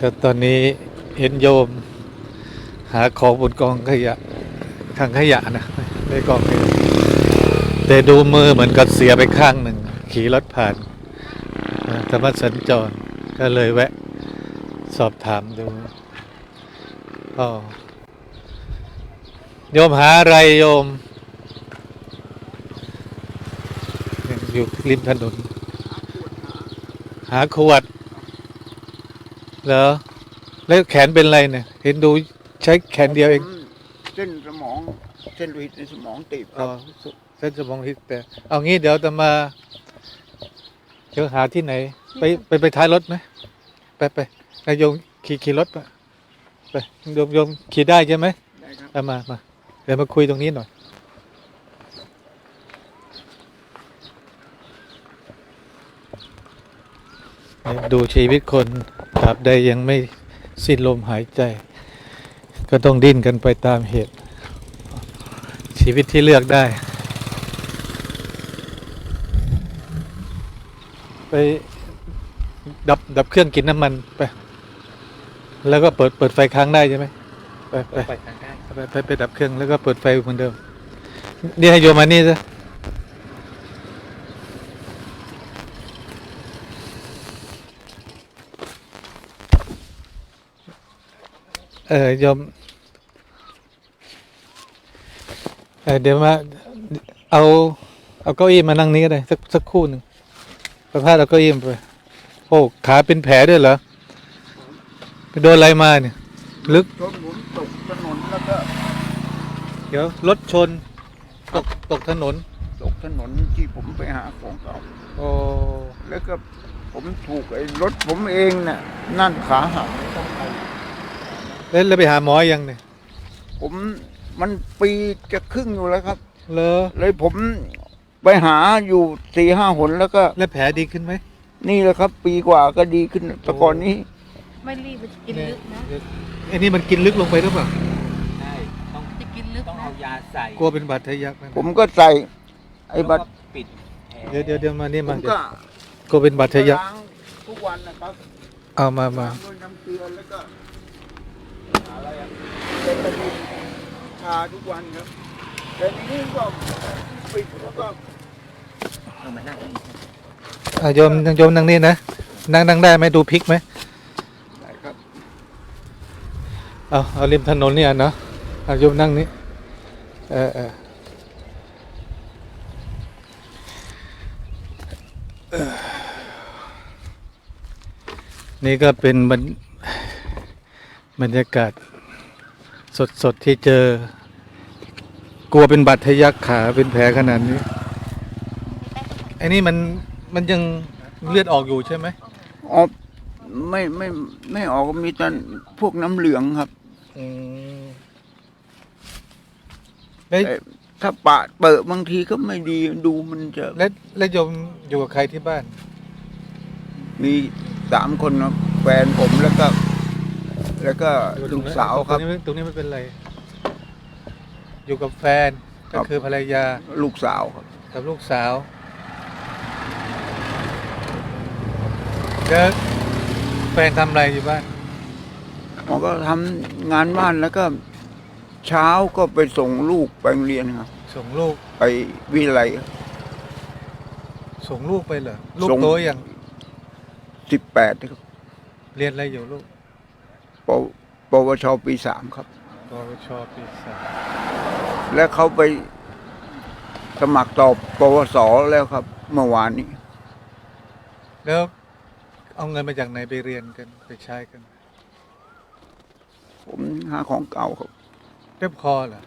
ก็ตอนนี้เห็นโยม หาของบนกองขยะทางขยะนะไม่กองขยะแต่ดูมือเหมือนกับเสียไปข้างหนึ่ง ขี่รถผ่านธรรมสัญจร ก็เลยแวะ สอบถามดูอ๋อโยมหาอะไรโยม อยู่ริมถนน หาขวด เหรอแล้วแขนเป็นไรเนี่ย เห็นดูใช้แขนเดียวเองผมเส้นสมองเส้นโลหิตในสมองตีบคอ๋รัอบ เส้นสมองฮิตแต่เอางี้เดี๋ยวจะมาเดี๋ยวหาที่ไหน ไปไปไปท้ายรถไหมไปไปนายโยมขี่ขี่รถไปไปโยมโยมขี่ได้ใช่ไหม ได้ครับ เอามา มา เดี๋ยวมาคุยตรงนี้หน่อย ดูชีวิตคน ตราบใดยังไม่สิ้นลมหายใจ ก็ต้องดิ้นกันไปตามเหตุ ชีวิตที่เลือกได้ ไปดับดับเครื่องกินน้ำมันไป แล้วก็เปิดเปิดไฟค้างได้ใช่ไหมไปไปไปได้ไปไปไปดับเครื่องแล้วก็เปิดไฟเหมือนเดิม นี่ให้โยมมานี่ซะ เออโยมเออเดี๋ยวมาเอาเอาเก้าอี้มานั่งนี้ก็ได้สักสักครู่หนึ่งประพาสเอาเก้าอี้มาไปโอ้ขาเป็นแผลด้วยเหรอไปโดนอะไรมาเนี่ย ลึกชนผมตกถนนแล้วก็เดี๋ยวรถชน ตกตกถนน ตกถนนที่ผมไปหาของเก่าโอ้แล้วก็ผมถูกไอ้รถผมเองน่ะนั่นขาหักต้องไป แล้วแล้วไปหาหมอยังเนี่ยผมมันปีจะครึ่งอยู่แล้วครับ เลอเลยผมไปหาอยู่สี่ห้าหนแล้วก็ แล้วแผลดีขึ้นไหมนี่แหละครับ ปีกว่าก็ดีขึ้นแต่ก่อนนี้ ไม่รีบไปกินลึกนะไอ้นี่มันกินลึกลงไปหรือเปล่าใช่ต้องจะกินลึกต้องนะเอายาใส่กลัวเป็นบาดทะยักนั่นผมก็ใส่ ไอ้บัตรแล้วก็ปิดแผลเดี๋ยวเดี๋ยวเดี๋ยวมานี่ผมามเดี๋ยวก็กลัวเป็นบาดทะยักล้างทุกวันนะครับเอามามา ล้างด้วยน้ำเกลือแล้วก็ อะไรอะเป็นกระดูกชาทุกวันครับแต่ทีนี้ก็ปิดแล้วก็เอามานั่งนี่อะโยมโยมนั่งนี่นะนั่งนั่งได้ไหมดูพลิกไหมได้ครับเอาเอาริมถนนเนี่ยเนาะเอาโยมนั่งนี่เออเออเอ่อนี่ก็เป็นบรร บรรยากาศสดสดๆ ที่เจอ กลัวเป็นบาดทะยักขาเป็นแผลขนาดนี้ไอ้นี่มันมันยังเลือดออกอยู่ใช่ไหมอ๋อไม่ไม่ไม่ออกมีแต่พวกน้ำเหลืองครับอืมแล้วเอ่อถ้าปะเปิดบางทีก็ไม่ดีดูมันจะแล้วแล้วโยมอยู่กับใครที่บ้าน มีสามคนครับแฟนผมแล้วก็ แล้วก็ลูกสาวครับ ตรงนี้ไม่ตรงนี้ไม่เป็นไร อยู่กับแฟนครัก็บ คือภรรยาลูกสาวครับ กับลูกสาวแล้วแฟนทำอะไรอยู่บ้านหมอก็ทำงานบ้านแล้วก็เช้าก็ไปส่งลูกไปโรงเรียนครับ ส่งลูก ไปวิไล ส่งลูกไปเหรอลูกส่ง โตยังสิบแปดครับเรียนอะไรอยู่ลูก ปปวชปีสามครับ ปวชปีสามและเขาไปสมัครต่อปวสแล้วครับ เมื่อวานนี้ แล้วเอาเงินมาจากไหนไปเรียนกัน ไปใช้กัน ผมหาของเก่าครับเรียบคอเหรอ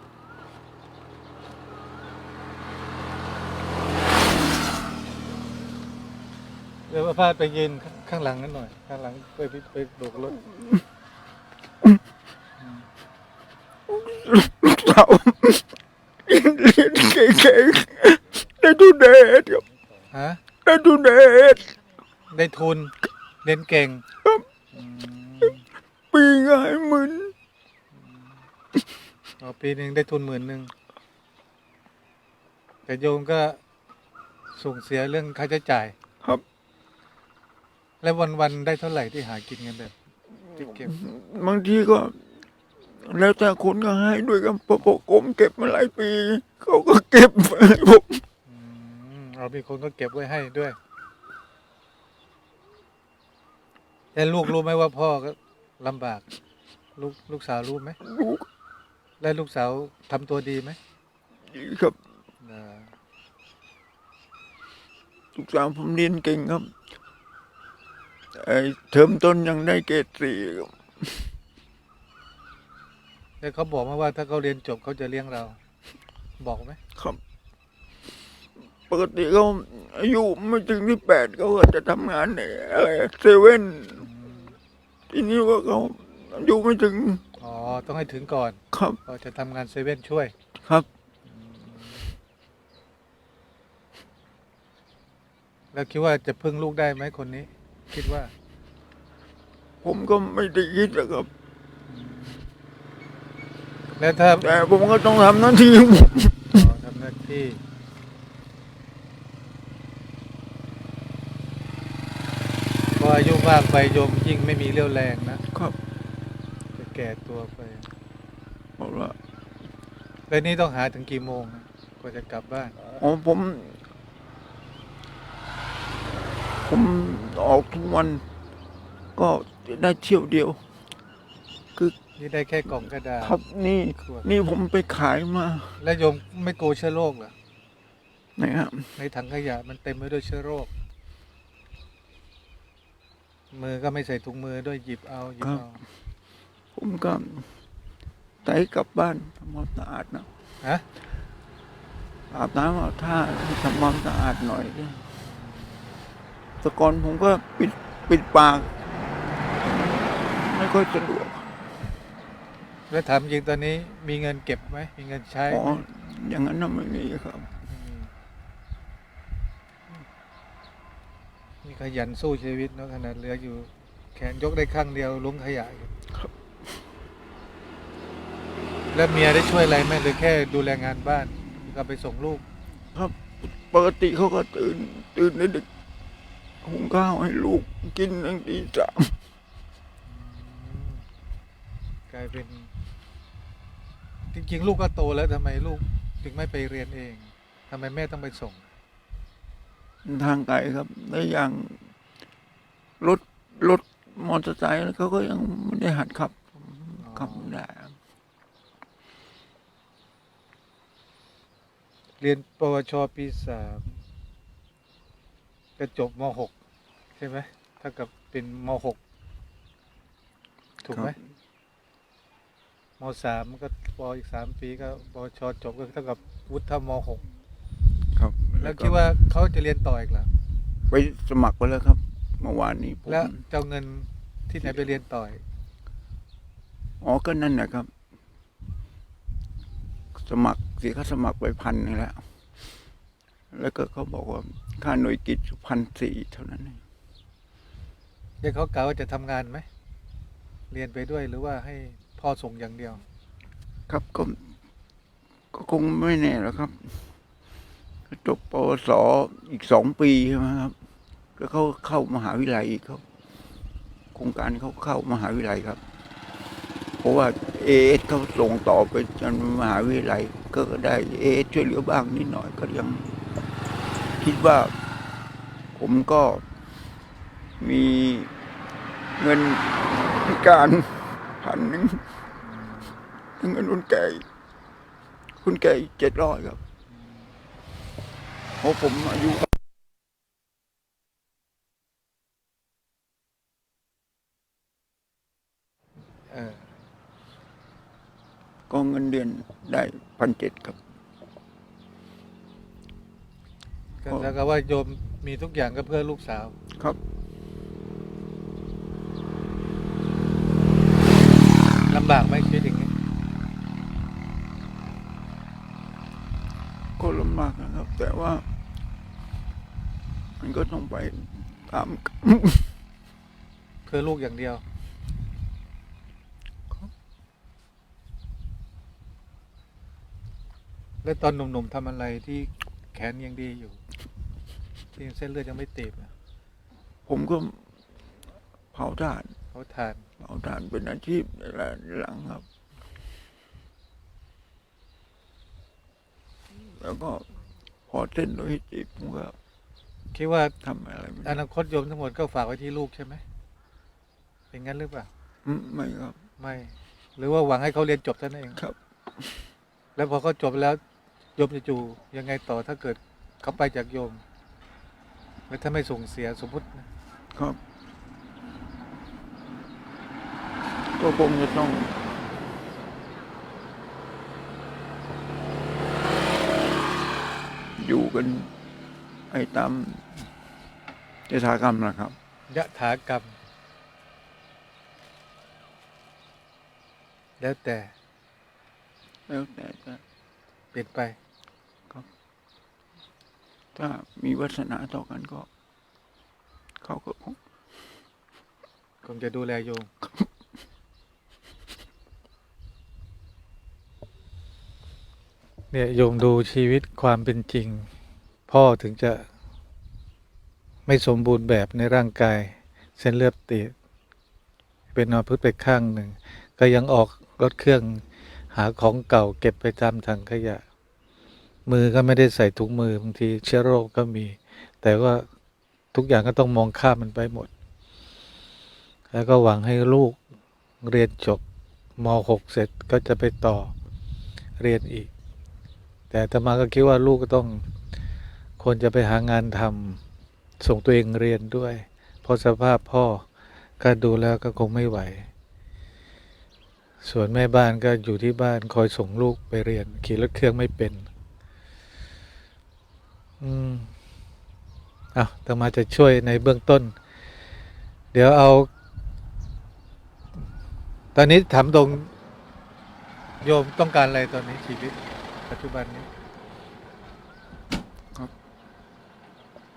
เดี๋ยวพาไปยืนข้างข้างหลังนั่นหน่อย ข้างหลังไปไปไปโบกรถ สาเรียนเก่งๆได้ทุนเดชครับฮะได้ทุนเดชได้ทุนเรียนเก่งอืมปีง่ายหมื่นอ๋อปีหนึ่งได้ทุนหมื่นหนึ่งแต่โยมก็ส่งเสียเรื่องค่าใช้จ่าย ครับแล้ววันๆได้เท่าไหร่ที่หากินกันแบบที่เก็บบางทีก็ แล้วแต่คนก็ให้ด้วยกันพอพอกรมเก็บมาหลายปี เขาก็เก็บให้ผมอืมเรามีคนก็เก็บไว้ให้ด้วยแต่ลูกรู้ไหมว่าพ่อก็ลำบาก ลูกลูกสาวรู้ไหมลูกและลูกสาวทำตัวดีไหมดีครับอ่าลูกสาวผมเรียนเก่งครับไอ้เทอมต้นยังได้เกรดสี่ครับ แต่เขาบอกมาว่าถ้าเขาเรียนจบเขาจะเลี้ยงเรา บอกไหมครับ ปกติเขาอายุไม่ถึงที่แปดเขาก็จะทำงานในอะไรเซเว่นอืมทีนี้ว่าเขาอายุไม่ถึง อ๋อ ต้องให้ถึงก่อนครับก็จะทำงานเซเว่นช่วย ครับ แล้วคิดว่าจะพึ่งลูกได้ไหมคนนี้ คิดว่า ผมก็ไม่ได้คิดหรอกครับ แล้วถ้าแต่ผมก็ต้องทำหน้าที่ของผมอ๋อทำหน้าที่พออายุมากไปโยมยิ่งไม่มีเรี่ยวแรงนะครับจะแก่ตัวไปเพราะว่าแล้วนี่ต้องหาถึงกี่โมงนะกว่าจะกลับบ้านอ๋อผม ผมออกทุกวัน ก็ได้เที่ยวเดียว นี่ได้แค่กล่องกระดาษ ครับนี่ขวด นี่ผมไปขายมาแล้วโยมไม่กลัวเชื้อโรคเหรอ นะครับ ในถังขยะมันเต็มไปด้วยเชื้อโรค มือก็ไม่ใส่ถุงมือด้วยหยิบเอาหยิบเอา ผมก็ไต่กลับบ้านทำความสะอาดนะฮะ อาบน้ำอาบท่าทำความสะอาดหน่อยแต่ก่อนผมก็ปิดปิดปาก ไม่ค่อยสะดวก แล้วถามจริงตอนนี้มีเงินเก็บไหมมีเงินใช้อ๋อไหมอย่างนั้นน่ะไม่มีครับมนี่ขยันสู้ชีวิตเนอะขนาดเหลืออยู่ แขนยกได้ข้างเดียวลุงขยะอยู่ครับ แล้วเมียได้ช่วยอะไรไหมหรือแค่ดูแลงานบ้านก็ไปส่งลูกปกติเขาก็ตื่น ตื่นในดึกหุงข้าวให้ลูกกินตั้งตีสามอืมกลายเป็น จริงๆ ลูกก็โตแล้วทำไมลูกถึงไม่ไปเรียนเองทำไมแม่ต้องไปส่ง ทางไกลครับ แล้วอย่างรถรถมอเตอร์ไซค์เขาก็ยังไม่ได้หัดขับขับไม่ได้เรียนปวชปีสามก็จบมหกใช่ไหมถ้ากับเป็นมหกถูกไหมครับ มสามก็ปออีกสามปีก็ปวชจบก็เท่ากับวุฒิมหกครับแล้วคิดว่าเขาจะเรียนต่ออีกเหรอไปสมัครไปแล้วครับ เมื่อวานนี้ผมแล้วจะเอาเงินที่ไหนไปเรียนต่ออีกอ๋อก็นั่นนะครับ สมัครเสียค่าสมัครไปพันหนึงแล้ว แล้วก็เขาบอกว่า ค่าหน่วยกิจพันสี่เท่านั้นเองเดี๋ยวเขากล่าวว่าจะทำงานไหมเรียนไปด้วยหรือว่าให้ พ่อส่งอย่างเดียว ครับก็ก็คงไม่แน่หรอกครับจบปวสอีกสองปีใช่ไหมครับ แล้วเขาเข้ามหาวิทยาลัยอีกครับโครงการเขาเข้ามหาวิทยาลัยครับ เพราะว่าเอเอสเขาส่งต่อไปจนมหาวิทยาลัยก็ได้เอเอสช่วยเหลือบ้างนิดหน่อยก็ยัง คิดว่า ผมก็มีเงินพิการ พันหนึ่งเงินคนแก่อีกคนแก่อีกเจ็ดร้อยครับเพราะผมอายุเออก็เงินเดือนได้พันเจ็ดครับก็อ๋อแล้วก็ว่าโยมมีทุกอย่างก็เพื่อลูกสาวครับำบากไหมชีวิตอย่างนี้ก็ลำบากนะครับ แต่ว่า มันก็ต้องไปตาม เพื่อลูกอย่างเดียว แล้วตอนหนุ่มๆทำอะไรที่แขนยังดีอยู่ ที่เส้นเลือดยังไม่ตีบอะผมก็เผาถ่าน เผาทานเอาทานเป็นอาชีพในหลังครับ แล้วก็พอเส้นโลหิตตีบผมก็คิดว่าทำอะไรไม่อได้นาคตโยมทั้งหมดก็ฝากไว้ที่ลูกใช่ไหมเป็นงั้นหรือเปล่า อืมไม่ครับ ไม่ หรือว่าหวังให้เขาเรียนจบเท่านั้นเอง ครับ แล้วพอเขาจบแล้วโยมจะอยู่ยังไงต่อถ้าเกิดเขาไปจากโยม แล้วถ้าไม่ส่งเสียสมมตินะครับ ก็คงจะต้องอยู่กันไอ้ตามยถากรรมนะครับ ยะถากรรม แล้วแต่แล้วแต่จะเปลี่ยนไป ถ้ามีวัฒนาต่อกันก็ เขาก็คงคงจะดูแลโยม เนี่ยโยมดูชีวิตความเป็นจริง พ่อถึงจะไม่สมบูรณ์แบบในร่างกาย เส้นเลือดตีบเป็นนอนพืชไปข้างหนึ่ง ก็ยังออกรถเครื่องหาของเก่าเก็บไปตามถังขยะ มือก็ไม่ได้ใส่ถุงมือบางทีเชื้อโรคก็มี แต่ว่าทุกอย่างก็ต้องมองข้ามมันไปหมด แล้วก็หวังให้ลูกเรียนจบม .6 เสร็จก็จะไปต่อเรียนอีก แต่อาตมาก็คิดว่าลูกก็ต้องควรจะไปหางานทำส่งตัวเองเรียนด้วย เพราะสภาพพ่อก็ดูแล้วก็คงไม่ไหว ส่วนแม่บ้านก็อยู่ที่บ้านคอยส่งลูกไปเรียน ขี่รถเครื่องไม่เป็น อืมอะอาตมาจะช่วยในเบื้องต้น เดี๋ยวเอา ตอนนี้ถามตรงโยมต้องการอะไรตอนนี้ชีวิต ปัจจุบันนี้ครับ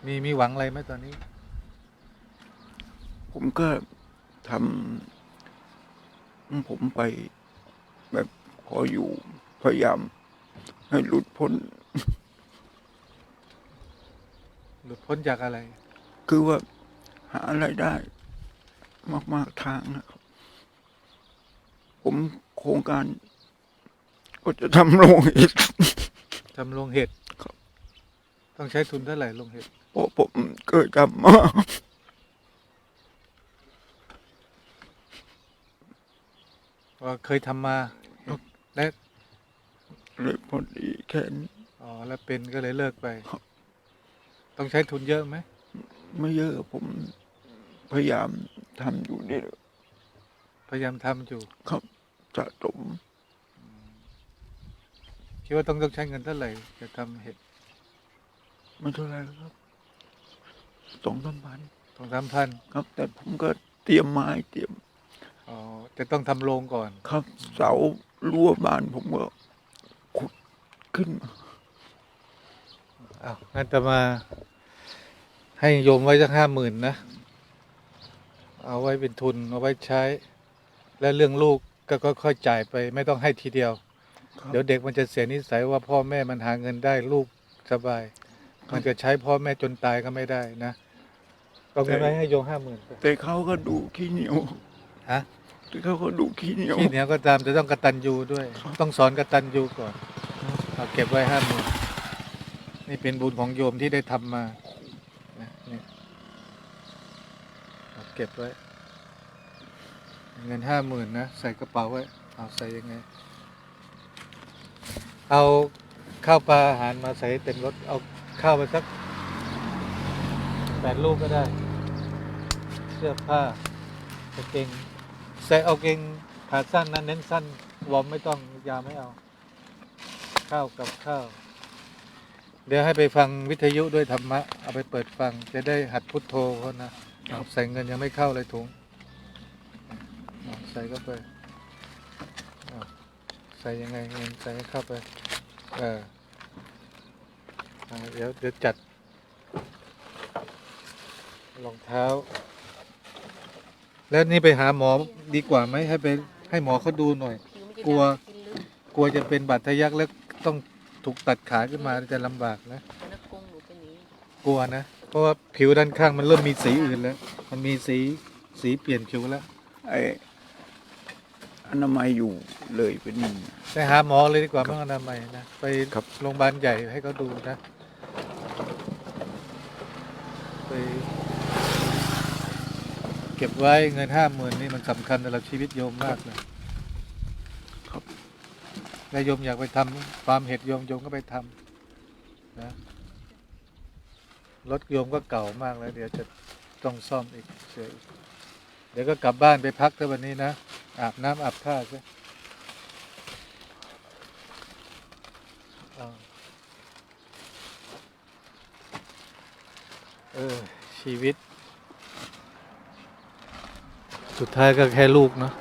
มีมีหวังอะไรไหมตอนนี้ ผมก็ทำของผมไปแบบพออยู่พยายามให้หลุดพ้น หลุดพ้นจากอะไร คือว่าหาอะไรายได้ มาก ๆ ทางนะครับ ผมโครงการ ก็จะทำโรงเห็ดทำโรงเห็ดครับต้องใช้ทุนเท่าไหร่โรงเห็ดเพราะผมเคยทำมาว่าเคยทำมาและเลยพอดีแค่นี้อ๋อแล้วเป็นก็เลยเลิกไปครับต้องใช้ทุนเยอะไหมไม่เยอะผมพยายามทำอยู่นี่แหละพยายามทำอยู่ ครับสะสม คิดว่าต้องต้องใช้เงินเท่าไหร่จะทำเห็ดไม่เท่าไหรครับสองสามพันสองสามพันครับ แต่ผมก็เตรียมไม้เตรียมอ๋อจะต้องทำโรงก่อน ครับ เสารั้วบ้านผมก็ขุดขึ้นมาอ้าวงั้นจะมาให้โยมไว้สักห้าหมื่นนะ เอาไว้เป็นทุน เอาไว้ใช้ และเรื่องลูกก็ค่อยๆจ่ายไป ไม่ต้องให้ทีเดียวครับ เดี๋ยวเด็กมันจะเสียนิสัยว่าพ่อแม่มันหาเงินได้ลูกสบาย มันจะใช้พ่อแม่จนตายก็ไม่ได้นะเอาเงินไว้ให้โยมห้าหมื่นแต่เขาก็ดูขี้เหนียวฮะแต่เขาก็ดูขี้เหนียวที่เหนี้ยก็ตามจะต้องกตัญญูด้วย ต้องสอนกตัญญูก่อนเอาเก็บไว้ห้าหมื่นนี่เป็นบุญของโยมที่ได้ทำมานะเนี่ยเอาเก็บไว้ เงินห้าหมื่นนะ ใส่กระเป๋าไว้ เอาใส่ยังไง เอาข้าวปลาอาหารมาใส่เต็มรถ เอาข้าวไปสักแปดลูกก็ได้ เสื้อผ้ากางเกงใส่เอาเกงขาสั้นนะเน้นสั้นวอร์มไม่ต้องยาวไม่เอา ข้าวกับข้าว เดี๋ยวให้ไปฟังวิทยุด้วยธรรมะ เอาไปเปิดฟัง จะได้หัดพุทโธเขานะเอาใส่เงินยังไม่เข้าเลยถุงเอาใส่เข้าไปเอาใส่ยังไงเงินใส่ให้เข้าไป เออเอาเดี๋ยวเดี๋ยวจัดรองเท้า แล้วนี่ไปหาหมอดีกว่าไหมให้ไปให้หมอเขาดูหน่อยผิวมันจะกลัวดำกินลึกกลัวจะเป็นบาดทะยักแล้วต้องถูกตัดขาขึ้นมาจะลำบากนะแล้วกรงหนูเป็นอย่างนี้กลัวนะ เพราะว่าผิวด้านข้างมันเริ่มมีสีอื่นแล้ว มันมีสีสีเปลี่ยนผิวแล้วไอ้ อนามัยอยู่เลยไปนี่ ไปหาหมอเลยดีกว่าเมื่ออนามัยนะ ไปครับ โรงพยาบาลใหญ่ให้เขาดูนะ ไป เก็บไว้เงินห้าหมื่นนี่มันสำคัญสำหรับชีวิตโยมมากเลยครับ แล้วโยมอยากไปทำความเห็ดโยมโยมก็ไปทำนะรถโยมก็เก่ามากแล้ว เดี๋ยวจะต้องซ่อมอีกเสียอีกเดี๋ยวก็กลับบ้านไปพักเถอะวันนี้นะ อาบน้ำอาบท่าซะเอาเออ ชีวิต สุดท้ายก็แค่ลูกเนาะ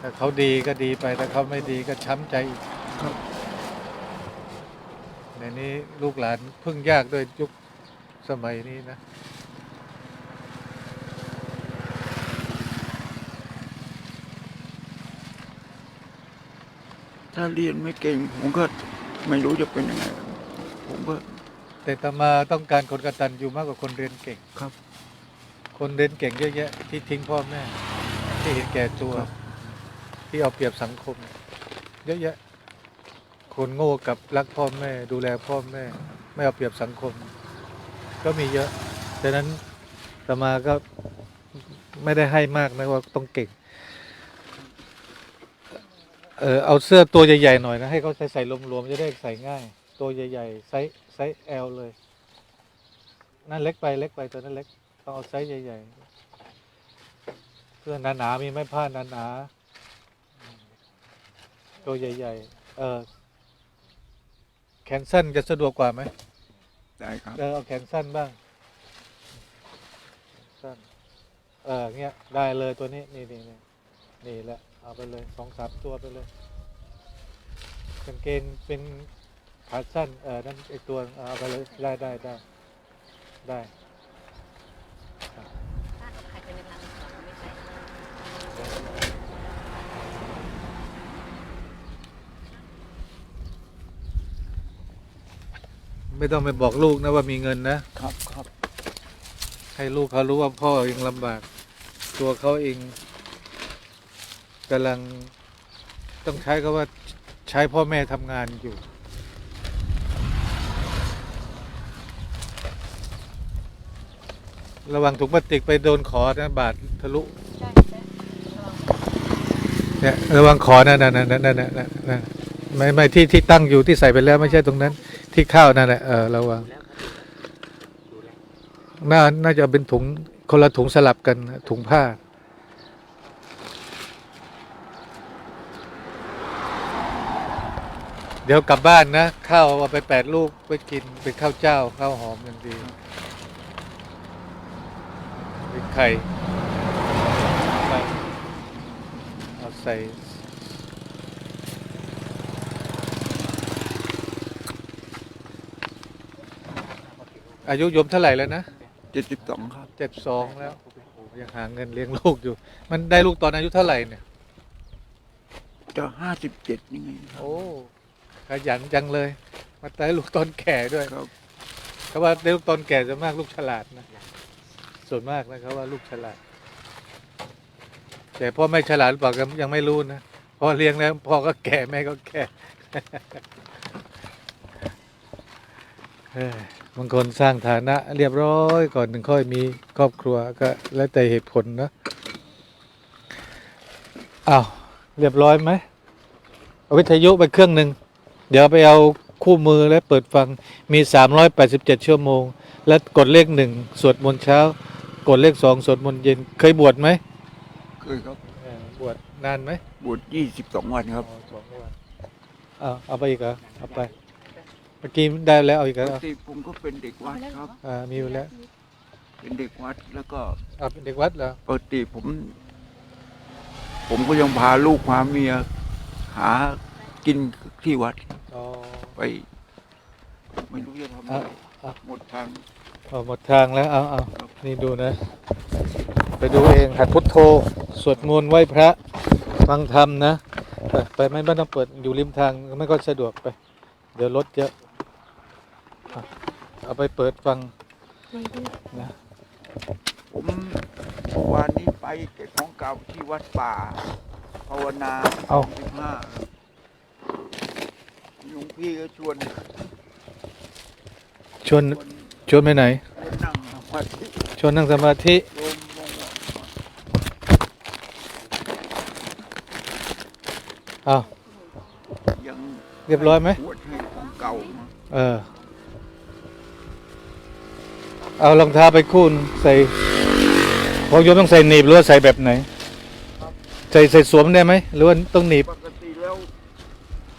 ถ้าเขาดีก็ดีไป ถ้าเขาไม่ดีก็ช้ำใจอีกครับในนี้ลูกหลานพึ่งยากด้วยยุคสมัยนี้นะ ถ้าเรียนไม่เก่ง ผมก็ไม่รู้จะเป็นยังไง ผมก็ แต่ตมาต้องการคนกตัญญูมากกว่าคนเรียนเก่งครับ คนเรียนเก่งเยอะแยะที่ทิ้งพ่อแม่ ที่เห็นแก่ตัว ครับ ที่เอาเปรียบสังคม เยอะแยะ คนโง่กับรักพ่อแม่ ดูแลพ่อแม่ ไม่เอาเปรียบสังคม ก็มีเยอะดังนั้นตมาก็ไม่ได้ให้มากนะว่าต้องเก่ง เออเอาเสื้อตัวใหญ่ๆหน่อยนะให้เขาใส่ใส่รวมๆจะได้ใส่ง่าย ตัวใหญ่ๆไซส์ไซส์ L เลย นั่นเล็กไปเล็กไปตัวนั้นเล็กต้องเอาไซส์ใหญ่ๆเสื้อหนาๆมีไม้ผ้าหนาๆตัวใหญ่ ๆ เออแขนสั้นจะสะดวกกว่าไหมได้ครับเออเอาแขนสั้นบ้างสั้นเออเงี้ยได้เลยตัวนี้นี่นี่นี่นี่แหละ เอาไปเลยสองสามตัวไปเลยกางเกงเป็นขาสั้นเออนั่นไอตัวเอาไปเลยได้ได้ได้ได้ถ้าใครจะเป็นนางสาวไม่ใช่ไม่ต้องไปบอกลูกนะว่ามีเงินนะ ครับครับให้ลูกเขารู้ว่าพ่อเองลำบาก ตัวเขาเอง กำลังต้องใช้คาว่าใช้พ่อแม่ทำงานอยู่ ระวังถุงพลาสติกไปโดนขอนะบาดทะลุใช่ใช่เนี่ยระวังขอนั่นนั่นนั่นนั่นนั่นนั่นนั่นไม่ไม่ที่ที่ตั้งอยู่ที่ใส่ไปแล้วไม่ใช่ตรงนั้น ที่ข้าวนั่นแหละเออระวังดูแล้วครับดูแล้วน่าน่าจะเป็นถุงคนละถุงสลับกันนะถุงผ้า เดี๋ยวกลับบ้านนะข้าวเอาไปแปดลูกไปกินเป็นข้าวเจ้าข้าวหอมอย่างดีเป็นไข่ไข่เอาใส่อายุโยมเท่าไหร่แล้วนะเจ็ดสิบสองครับเจ็ดสองแล้วโอ้โหยังหาเงินเลี้ยงลูกอยู่ มันได้ลูกตอนอายุเท่าไหร่เนี่ยจะห้าสิบเจ็ดยังไงครับโอ้ ขยันจังเลย มาได้ลูกตอนแก่ด้วยครับ เขาว่าได้ลูกตอนแก่จะมากลูกฉลาดนะส่วนมากนะเขาว่าลูกฉลาด แต่พ่อไม่ฉลาดหรือเปล่าก็ยังไม่รู้นะพ่อเลี้ยงแล้วพ่อก็แก่แม่ก็แก่เอ้ยบางคนสร้างฐานะ เรียบร้อยก่อนถึงค่อยมีครอบครัวก็แล้วแต่เหตุผลนะอ้าวเรียบร้อยไหมเอาวิทยุไปเครื่องหนึ่ง เดี๋ยวไปเอาคู่มือและเปิดฟังมี 387 ชั่วโมง และกดเลขหนึ่งสวดมนต์เช้า กดเลขสองสวดมนต์เย็น เคยบวชไหมเคยครับเออบวชนานไหมบวชยี่สิบสองวันครับอ๋อสองวันเอาเอาไปอีกเหรอเอาไปเมื่อกี้ได้แล้วเอาอีกปเหรกอติผมก็เป็นเด็กวัดครับ อ่ามีอยู่แล้ว เป็นเด็กวัดแล้วก็เอาเป็นเด็กวัดเหรอปกติผม ผมก็ยังพาลูกพาเมีย หากินที่วัด อ๋อ ไปไม่รู้จะทำเอาอะไรเอาหมดทางเอาหมดทางแล้วเอาเอานี่ดูนะ ไปดูเองหัดพุทโธสวดมนต์ไหว้พระฟังธรรมนะ ไปไปไม่ไม่ต้องเปิดอยู่ริมทางไม่ก็สะดวกไป เดี๋ยวรถเยอะอะเอาไปเปิดฟังนะผมวันนี้ไปเก็บของเก่าที่วัดป่า ภาวนาเอา สิบห้าห ลวงพี่ก็ชวนชวนชวนไปไหนชวนนั่งสมาธิชวนนั่งสมาธิโยมมองว่าอ้าว ยังเรียบร้อยไหม ปวดให้ของเก่ามาเออ เอารองเท้าไปคู่นใส่ของโยมต้องใส่หนีบหรือว่าใส่แบบไหน ใส่ใส่สวมได้ไหมหรือว่าต้องหนีบปกติแล้ว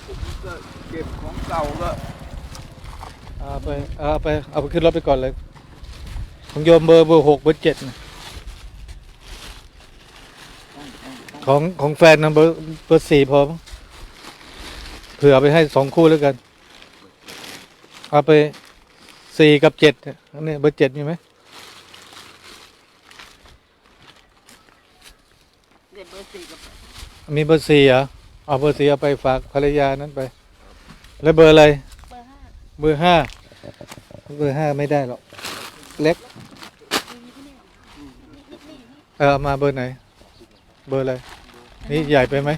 ผมก็เก็บของเก่าก็ เอา ไปเอาไปเอาไปขึ้นรถไปก่อนเลย ของโยมเบอร์เบอร์หกเบอร์เจ็ดนะต้องต้องต้องของของแฟนนะเบอร์เบอร์สี่พอมั้งเผื่อเอาไปให้สองคู่แล้วกัน เอาไปสี่กับเจ็ดเนี่ยอันนี้เบอร์เจ็ดมีไหมเดือนเบอร์สี่กับมีเบอร์สี่เหรอเอาเบอร์สี่เอาไปฝากภรรยานั้นไป แล้วเบอร์อะไร เบอร์ห้า เบอร์ห้าเบอร์ห้าไม่ได้หรอก เล็ก เออเอามาเบอร์ไหน เบอร์อะไร นี่ใหญ่ไปไหม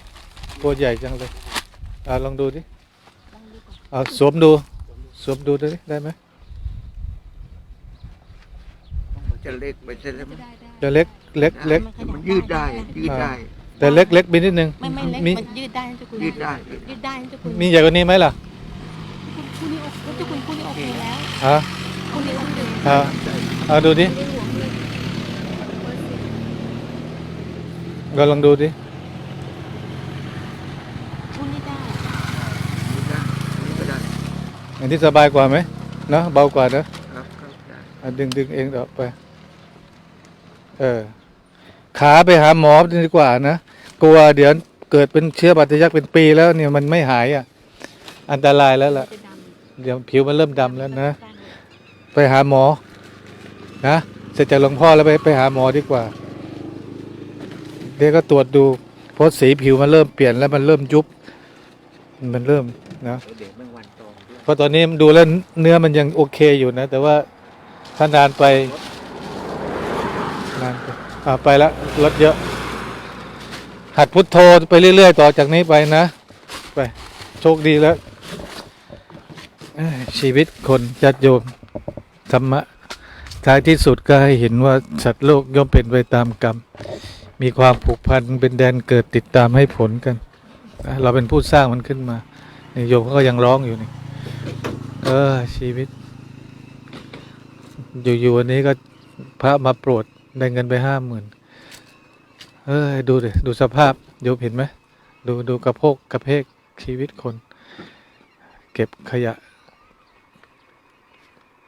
ตัวใหญ่จังเลยอ่าลองดูดิลองดูก่อนเอาสวมดู สวมดูดิได้ไหมจะเล็กไปใช่ไหมจะได้ได้จะเล็กเล็กเล็กขยับมันยืดได้ ยืดได้ แต่เล็กเล็กไปนิดนึงไม่ไม่เล็กมีมันยืดได้นะเจ้าคุณยืดได้ยืดได้นะเจ้าคุณมีใหญ่กว่านี้ไหมล่ะ คู่นี้โอเคเจ้าคุณคู่นี้โอเคแล้วฮะคู่นี้โอเคอ่าเอาดูดิไม่ได้ห่วงเลอร์สี่เราลองดูดิคู่นี้ได้ยืดได้นี่ได้อันที่สบายกว่าไหมเนอะเบากว่าเนอะด้อะดึงดึงเองออกไป เออ ขาไปหาหมอดีกว่านะ กลัวเดี๋ยวเกิดเป็นเชื้อบาดทะยักเป็นปีแล้วเนี่ยมันไม่หายอะ อันตรายแล้วล่ะ เดี๋ยวผิวมันเริ่มดำแล้วนะ ไปหาหมอ นะ เสร็จจากหลวงพ่อแล้วไปไปหาหมอดีกว่า เดี๋ยวก็ตรวจดูเพราะสีผิวมันเริ่มเปลี่ยนแล้วมันเริ่มยุบ มันเริ่มนะเพราะตอนนี้ดูแล้วเนื้อมันยังโอเคอยู่นะ แต่ว่าถ้านานไปนานไปอ่าไปแล้วรถเยอะ หัดพุทโธไปเรื่อย ๆ ต่อจากนี้ไปนะ ไป โชคดีแล้ว ชีวิตคนญาติโยมธรรมะท้ายที่สุดก็ให้เห็นว่าสัตว์โลกย่อมเป็นไปตามกรรม มีความผูกพันเป็นแดนเกิดติดตามให้ผลกัน เราเป็นผู้สร้างมันขึ้นมาโยมเขาก็ยังร้องอยู่นี่เออชีวิต อยู่ๆวันนี้ก็พระมาโปรดได้เงินไปห้าหมื่นเออดูดิดูสภาพโยมเห็นไหมดูดูกระโพกกระเพกชีวิตคน เก็บขยะ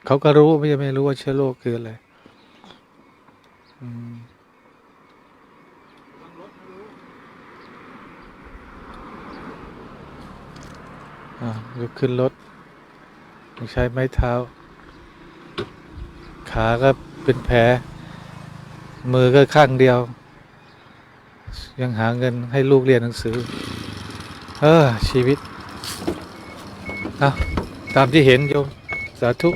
เขาก็รู้ไม่ใช่ไม่รู้ว่าเชื้อโรคคืออะไรอืมอ่ายกขึ้นรถใช้ไม้เท้า ขาก็เป็นแผล มือก็ข้างเดียว ยังหาเงินให้ลูกเรียนหนังสือ เออ ชีวิตอะตามที่เห็นโยม สาธุ